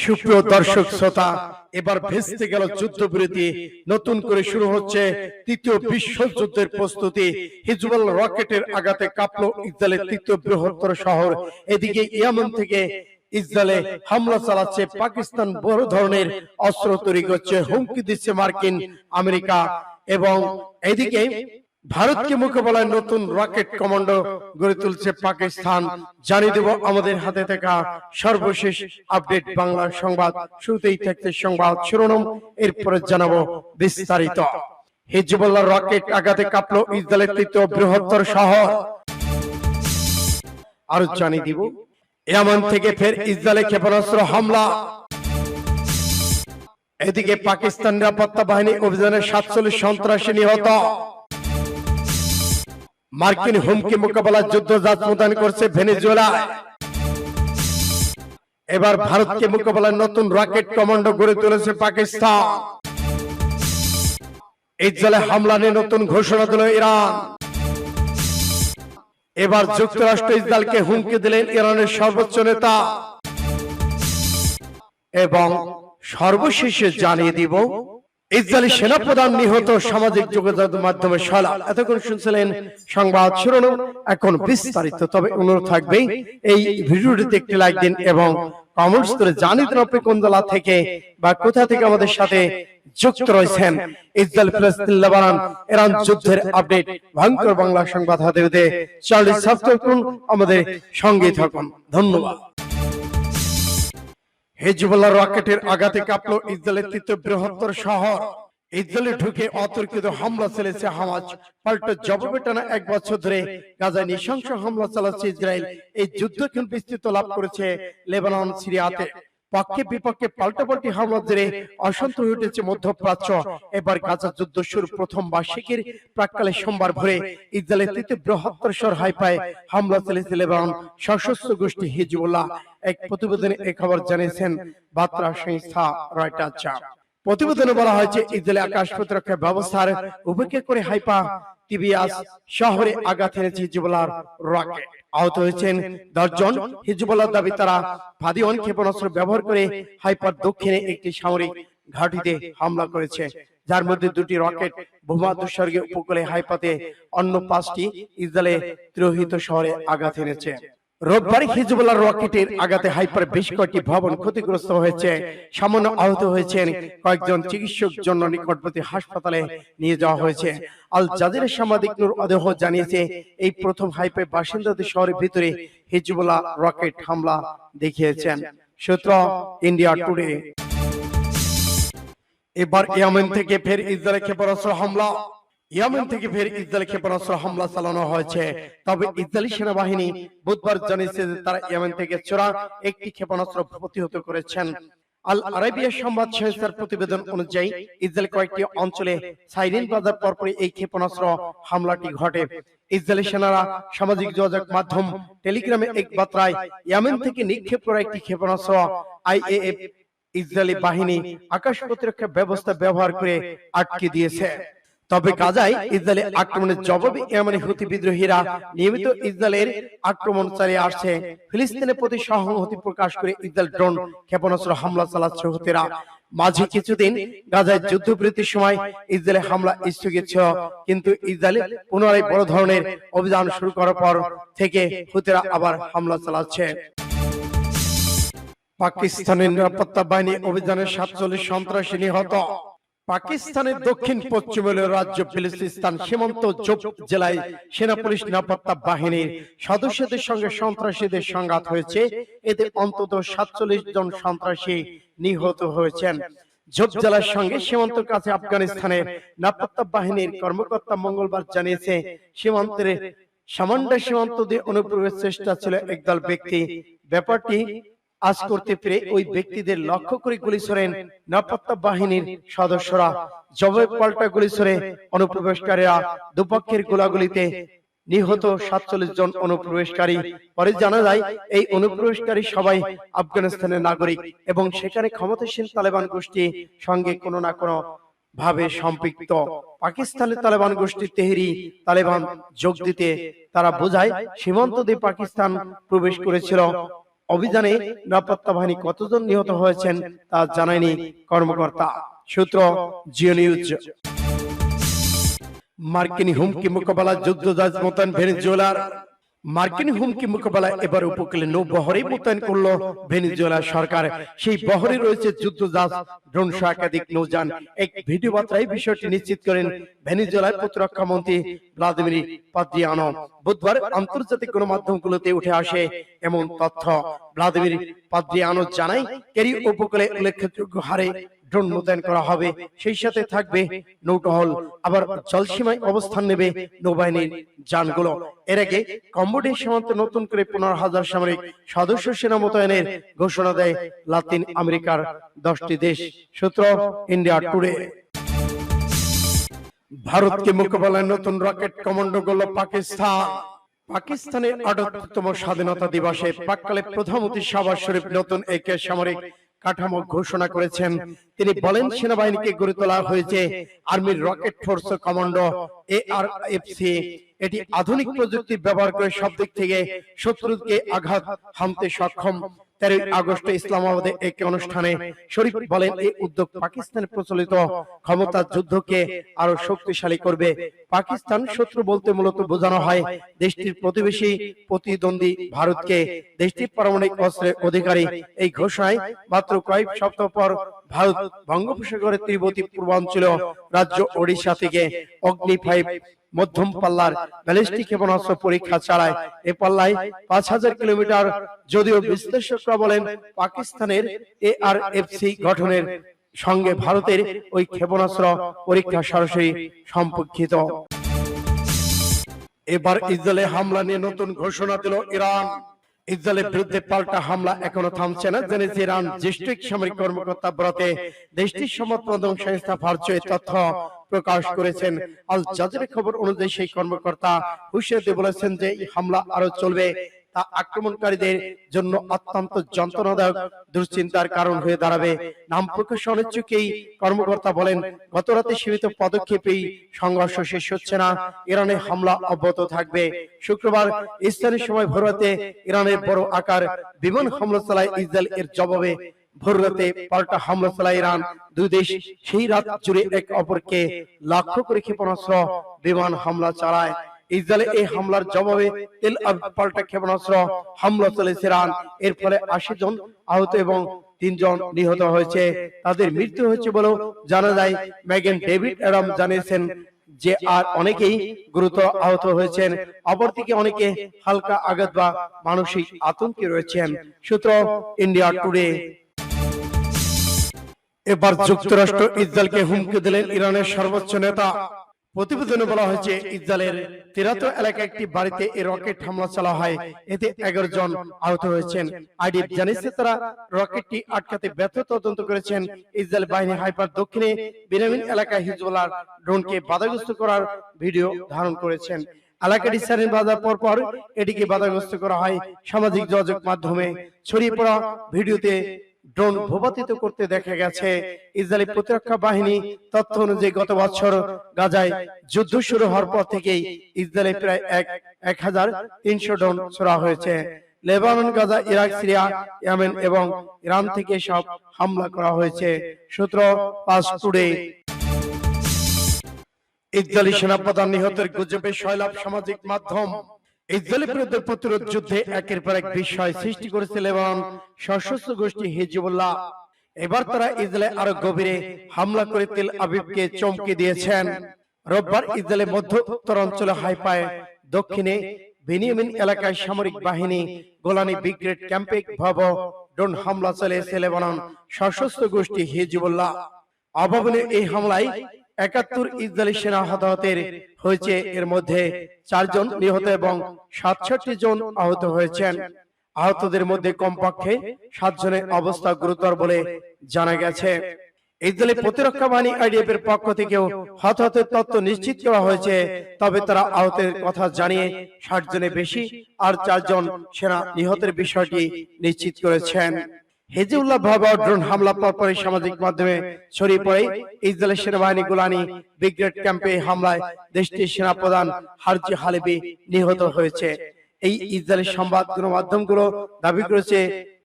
সুপ্রিয় দর্শক শ্রোতা, এবার ভেস্তে গেল যুদ্ধবিরতি। নতুন করে শুরু হচ্ছে তৃতীয় বিশ্বযুদ্ধের প্রস্তুতি। হিজবুল রকেটের আঘাতে কাঁপলো ইসরায়েলের তৃতীয় বৃহত্তর শহর। এদিকে ইয়ামান থেকে ইসরায়েলে হামলা চালাচ্ছে পাকিস্তান। বড় ধরনের অস্ত্র তৈরি করছে, হুমকি দিচ্ছে মার্কিন আমেরিকা। এবং এদিকে ভারতকে মোকাবেলায় নতুন রকেট কমান্ডো গড়ে তুলছে পাকিস্তান। জানিয়ে দেব আমাদের হাতে থাকা সর্বশেষ আপডেট বাংলা সংবাদ। শুরুতেই থাকতে সংবাদ শিরোনাম। এরপরে জানাব বিস্তারিত। হিজবুল্লাহ রকেট আঘাতে কাঁপলো ইসরায়েলের তৃতীয় বৃহত্তর শহর। আরও জানিয়ে দিব ইয়ামান থেকে ফের ইসরায়েলে ক্ষেপণাস্ত্র হামলা। এদিকে পাকিস্তান নিরাপত্তা বাহিনী অভিযানে সাতচল্লিশ সন্ত্রাসী নিহত। মার্কিন হুমকি মোকাবেলার যুদ্ধ জাত মোতায়েন করছে ভেনেজুয়েলায় এবার ভারতকে মোকাবেলায় নতুন রকেট কমান্ডো গড়ে তুলেছে পাকিস্তান। ইসরায়েলে হামলা নিয়ে নতুন ঘোষণা দিল ইরান। এবার যুক্তরাষ্ট্র ইসরায়েলকে হুমকি দিলেন ইরানের সর্বোচ্চ নেতা। এবং সর্বশেষে জানিয়ে দিব ইসরায়েলি সেনাপ্রধান নিহত সামাজিক যোগাযোগ মাধ্যমে সলা। এতক্ষণ শুনছিলেন সংবাদ শিরোনাম। এখন বিস্তারিত, তবে অনুরোধ থাকবে এই ভিডিওটিতে একটি লাইক দিন এবং কমেন্টস করে জানিয়ে দিন আপনি কোন জেলা থেকে বা কোথা থেকে আমাদের সাথে যুক্ত রয়েছেন। ইসরায়েল, ফিলিস্তিন, লেবানন, ইরান যুদ্ধের আপডেট। ভয়ঙ্কর বাংলা সংবাদ হাতে হাতে চ্যানেলটি সাবস্ক্রাইব করুন। আমাদের সঙ্গে থাকুন। ধন্যবাদ। হেজবুল্লাহ রকেটের আঘাতে কাঁপলো ইসরায়েলের তৃতীয় বৃহত্তর শহর। ইসরায়েলে ঢুকে অতর্কিত হামলা চালিয়েছে হামাজ। পাল্টা জবাবে টানা এক বছর ধরে গাজায় নৃশংস হামলা চালাচ্ছে ইসরায়েল। এই যুদ্ধ এখন বিস্তৃত লাভ করেছে লেবানন সিরিয়াতে। পক্ষে বিপক্ষে পাল্টাপাল্টি হামলা জেরে অশান্ত হয়ে উঠেছে মধ্যপ্রাচ্য। এবার গাজা যুদ্ধ শুরু প্রথম বার্ষিকীর প্রাককালে সোমবার ভোরে ইসরায়েলের তৃতীয় বৃহত্তর শহর হাইপায় হামলা চালিয়েছে লেবানন। সশস্ত্র গোষ্ঠী হিজবুল্লাহ এক প্রতিবেদনে এই খবর জানিয়েছেন বার্তা সংস্থা রয়টার্স প্রতিবেদনে বলা হয়েছে ইসরায়েলি আকাশ প্রতিরক্ষা ব্যবস্থার উপেক্ষা করে হাইপা তিবিয়াস শহরে আঘাত এনেছে হিজবুল্লাহর রকেট। আহত হয়েছেন দশজন। হিজবুল্লাহ দাবি, তারা ফাদিওয়ান ক্ষেপণাস্ত্র ব্যবহার করে হাইপার দক্ষিণে একটি সামরিক ঘাঁটিতে হামলা করেছে। যার মধ্যে দুটি রকেট বোমা দুঃসর্গে উপকূলে হাইপাতে অন্য পাঁচটি ইসরায়েলে ত্রোহিত শহরে আঘাত এনেছে। রোববার হিজবুল্লাহ রকেটের আঘাতে হাইপার বেশ কয়েকটি ভবন ক্ষতিগ্রস্ত হয়েছে। সামান্য আহত হয়েছেন কয়েকজন চিকিৎসক জন্য নিকটবর্তী হাসপাতালে নিয়ে যাওয়া হয়েছে। আল জাজিরের সাংবাদিক নূর অদেহ জানিয়েছে এই প্রথম হাইপে বাসিন্দাদের শহরের ভিতরে হিজবুল্লাহ রকেট হামলা দেখিয়েছেন। সূত্র ইন্ডিয়া টুডে এবার ইয়ামেন থেকে ফের ইসরায়েল ক্ষেপণাস্ত্র হামলা। ইয়ামেন থেকে ফের ইসরায়েল ক্ষেপণাস্ত্র হামলা চালানো হয়েছে। তবে ইসরায়েলি সেনাবাহিনী বুধবার জানিয়েছে যে তারা ইয়ামেন থেকে চোরা একটি ক্ষেপণাস্ত্র প্রতিহত করেছেন। আল আরাবিয়া সংবাদ সংস্থার প্রতিবেদন অনুযায়ী ইসরায়েল কয়েকটি অঞ্চলে সাইরিন বাজার পরপরই এই ক্ষেপণাস্ত্র হামলাটি ঘটে। ইসরায়েলি সেনারা সামাজিক যোগাযোগ মাধ্যম টেলিগ্রামে এক বার্তায় ইয়ামেন থেকে নিক্ষেপ করা একটি ক্ষেপণাস্ত্র আইএএফ ইসরায়েলি বাহিনী আকাশ প্রতিরক্ষা ব্যবস্থা ব্যবহার করে আটকে দিয়েছে তবে গাজায় ইসরায়েলের আক্রমণের জবাবে ইয়ামানি হুতি বিদ্রোহীরা নিয়মিত ইসরায়েলের আক্রমণ চালিয়ে আসছে। ফিলিস্তিনের প্রতি সহানুভূতি প্রকাশ করে ইসরায়েল ড্রোন ক্ষেপণাস্ত্র হামলা চালাচ্ছে হুতিরা। মাঝে কিছুদিন গাজায় যুদ্ধবিরতির সময় ইসরায়েলের হামলা স্থগিত ছিল। কিন্তু ইসরায়েল পুনরায় বড় ধরনের অভিযান শুরু করার পর থেকে হুতিরা আবার হামলা চালাচ্ছে। পাকিস্তানের নিরাপত্তা বাহিনী অভিযানে সাতচল্লিশ সন্ত্রাসী নিহত। পাকিস্তানের দক্ষিণ পশ্চিমের রাজ্য বেলুচিস্তান সীমান্ত জেলায় সেনা পুলিশ নিরাপত্তা বাহিনীর সদস্যদের সঙ্গে সন্ত্রাসীদের সংঘাত হয়েছে। এতে অন্তত সাতচল্লিশ জন সন্ত্রাসী নিহত হয়েছেন। জোপ জেলার সঙ্গে সীমান্ত কাছে আফগানিস্তানের নিরাপত্তা বাহিনীর কর্মকর্তা মঙ্গলবার জানিয়েছে সীমান্তের সামান্ডা সীমান্ত দিয়ে অনুপ্রবেশ চেষ্টা ছিল একদল ব্যক্তি। ব্যাপারটি আজ করতে পেরে ওই ব্যক্তিদের লক্ষ্য করে গুলি ছোড়েন নিরাপত্তা বাহিনীর সদস্যরা। জবাব পাল্টা গুলি ছোড়ে অনুপ্রবেশকারীরা দুপক্ষের গোলাগুলিতে নিহত সাতচল্লিশ জন অনুপ্রবেশকারী। পরে জানা যায় এই অনুপ্রবেশকারী সবাই আফগানিস্তানের নাগরিক এবং সেখানে ক্ষমতাসীন তালেবান গোষ্ঠী সঙ্গে কোনো না কোনো ভাবে সম্পৃক্ত। পাকিস্তানের তালেবান গোষ্ঠী তেহরি তালেবান যোগ দিতে তারা বোঝায় সীমান্ত দিয়ে পাকিস্তান প্রবেশ করেছিল অভিযানে নিরাপত্তা বাহিনী কতজন নিহত হয়েছেন তা জানায়নি কর্মকর্তা। সূত্র জিও নিউজ। মার্কিন হুমকি মোকাবেলা যুদ্ধ জাহাজ মোতায়েন ভেনেজুয়েলার মার্কিন হুমকি মোকাবেলায় এবার উপকূলে নৌবহরে মোতায়েন করল ভেনেজুয়েলা সরকার। সেই বহরে রয়েছে যুদ্ধ জাহাজ ড্রোন সহ একাধিক নৌযান। এক ভিডিও বার্তায় বিষয়টি নিশ্চিত করেন ভেনেজুয়েলার প্রতিরক্ষা মন্ত্রী ভ্লাদিমির পাদ্রিয়ানো বুধবার আন্তর্জাতিক গণমাধ্যমগুলোতে উঠে আসে এমন তথ্য। ভ্লাদিমির পাদ্রিয়ানো জানায় কেরি উপকূলে উল্লেখযোগ্য হারে ড্রোন মোতায়েন করা হবে, সেই সাথে থাকবে নৌটহল। আবার জলসীমায় অবস্থান নেবে নৌবাহিনীর যানগুলো। এর আগে কম্বোডিয়া সীমান্তে নতুন করে পনেরো হাজার সামরিক সদস্য সেনা মোতায়েনের ঘোষণা দেয় লাতিন আমেরিকার দশটি দেশ। সূত্র ইন্ডিয়া টুডে। ভারতকে মোকাবেলায় নতুন রকেট কমান্ডো করল পাকিস্তান। পাকিস্তানের আটাত্তরতম স্বাধীনতা দিবসে পাককালে প্রধানমন্ত্রী শাহবাজ শরীফ নতুন একে সামরিক কাঠামো ঘোষণা করেছেন। তিনি বলেন, সেনাবাহিনীকে গড়ে তোলা হয়েছে আর্মির rocket force commando A R F C এটি আধুনিক প্রযুক্তি ব্যবহার করে সব দিক থেকে শত্রুকে আঘাত হানতে সক্ষম। তেরোই আগস্ট ইসলামাবাদে এক অনুষ্ঠানে শরীফ বলেন, এই উদ্যোগ পাকিস্তানের প্রচলিত। ক্ষমতা যুদ্ধকে আরও শক্তিশালী করবে। পাকিস্তান শত্রু বলতে মূলত বোঝানো হয়, দেশটির প্রতিবেশী প্রতিদ্বন্দ্বী ভারতকে। দেশটির পারমাণবিক অস্ত্রের অধিকারী এই ঘোষণায় মাত্র কয়েক সপ্তাহ পর ভারত বঙ্গোপসাগরের তীরবর্তী পূর্বাঞ্চল রাজ্য ওড়িশা থেকে অগ্নি ফাইভ মধ্যম পাল্লার ব্যালিস্টিক ক্ষেপণাস্ত্র পরীক্ষা চালায় এ পাল্লায় পাঁচ হাজার কিলোমিটার যদিও বিশ্লেষকরা বলেন পাকিস্তানের এ আর এফ সি গঠনের সঙ্গে ভারতের ওই ক্ষেপণাস্ত্র পরীক্ষা সরাসরি সম্পর্কিত। এবার ইসরায়েলে হামলা নিয়ে নতুন ঘোষণা দিল ইরান। ইসরায়েলের বিরুদ্ধে পাল্টা হামলা এখনও থামছে না। জেনেছে ইরান জ্যেষ্ঠ সামরিক কর্মকর্তা ব্রতে দেশটির সমর্থন সংস্থা ভার্চুয়ে তথ্য প্রকাশ করেছেন। আল জাজিরের খবর অনুযায়ী সেই কর্মকর্তা হুঁশিয়ার বলেছেন যে হামলা আরও চলবে। তা আক্রমণকারীদের জন্য অত্যন্ত যন্ত্রণাদায়ক দুশ্চিন্তার কারণ হয়ে দাঁড়াবে। নাম প্রকাশ অনিচ্ছুক এই কর্মকর্তা বলেন গত রাতে সীমিত পদক্ষেপেই সংঘর্ষ শেষ হচ্ছে না। ইরানে হামলা অব্যাহত থাকবে। শুক্রবার স্থানীয় সময় ভোররাতে ইরানের বড় আকার বিমান হামলা চালায় ইসরায়েল। এর জবাবে ভোররাতে পাল্টা হামলা চালায় ইরান। দুই দেশ সেই রাত জুড়ে এক অপরকে লক্ষ্য করে ক্ষেপণাস্ত্র বিমান হামলা চালায়। ইসরায়েলে এই হামলার জবাবে তেল আবিব পাল্টা ক্ষেপণাস্ত্র হামলা চালিয়েছে ইরান। এর ফলে আশি জন আহত এবং তিনজন নিহত হয়েছে। তাদের মৃত্যু হয়েছে বলেও জানা যায়। মেগান ডেভিড অ্যাডাম জানিয়েছেন যে আর অনেকেই গুরুতর আহত হয়েছেন। অপরদিকে অনেকে হালকা আঘাত বা মানসিক আতঙ্কে রয়েছেন। সূত্র ইন্ডিয়া টুডে এবার যুক্তরাষ্ট্র ইসরায়েলকে হুমকি দিলেন ইরানের সর্বোচ্চ নেতা। প্রতিবেদনে বলা হয়েছে, ইসরায়েলের তিরাতো এলাকায় একটি বাড়িতে এই রকেট হামলা চালা হয়। এতে এগারো জন আহত হয়েছেন। আইডিএফ জানিয়েছে তারা রকেটটি আটকাতে ব্যর্থ তদন্ত করেছেন। ইসরায়েল বাহিনী হাইপার দক্ষিণে বেনামিন এলাকায় হিজবুল্লাহ ড্রোনকে বাধাগ্রস্ত করার ভিডিও ধারণ করেছেন। এলাকাটি স্যারিন বাজার পর পর এটিকে বাধাগ্রস্ত করা হয় সামাজিক যোগাযোগ মাধ্যমে। ছড়িয়ে পড়া ভিডিওতে ড্রোন ভূপাতিত করতে দেখা গেছে। ইসরায়েলি প্রতিরক্ষা বাহিনী তথ্য অনুযায়ী গত বছর গাজায় যুদ্ধ শুরু হওয়ার পর থেকেই ইসরায়েলে প্রায় এক এক হাজার তিনশো ড্রোন ছোড়া হয়েছে। Lebanon, Gaza, Iraq, Syria, Yemen এবং ইরান থেকে সব হামলা করা হয়েছে। সূত্র পাঁচ টুডে। ইসরায়েলি সেনাপ্রধান নিহতের গুজবে সয়লাভ সামাজিক মাধ্যম। ইসরায়েলের প্রতিরোধ যুদ্ধে একের পর এক বিষয় সৃষ্টি করেছে লেবানন সশস্ত্র গোষ্ঠী হিজবুল্লাহ। এবার তারা আরও গভীরে হামলা করে তেল আবিবকে চমকে দিয়েছেন। রোববার ইসরায়েলের মধ্য উত্তর অঞ্চলে হাইপায় দক্ষিণে বেনিয়ামিন এলাকায় সামরিক বাহিনী গোলানি ব্রিগেড ক্যাম্পে ভব ড্রোন হামলা চালিয়েছে লেবানন সশস্ত্র গোষ্ঠী হিজবুল্লাহ। অভাবনে এই হামলায় একাত্তর ইসরায়েলি সেনা হতাহতের হয়েছে এর মধ্যে চারজন নিহত এবং সাতষট্টি জন আহত হয়েছেন। আহতদের মধ্যে কমপক্ষে সাতজনের অবস্থা গুরুতর বলে জানা গেছে। ইসরায়েলি প্রতিরক্ষা বাহিনী আইডিএফ এর পক্ষ থেকেও হতাহতের তথ্য নিশ্চিত করা হয়েছে। তবে তারা আহতের কথা জানিয়ে ষাট জনের বেশি আর চারজন সেনা নিহতের বিষয়টি নিশ্চিত করেছেন। হেজিউল্লাহ ভয়াবহ ড্রোন হামলা পরপরই সামাজিক মাধ্যমে ছড়িয়ে পড়ে। ইসরায়েলের সেনাবাহিনী গোলানি, ব্রিগেড ক্যাম্পে হামলায় দেশটির সেনাপ্রধান হারজি হালিবি নিহত হয়েছে। এই ইসরায়েলের সংবাদ গণমাধ্যমগুলো দাবি করেছে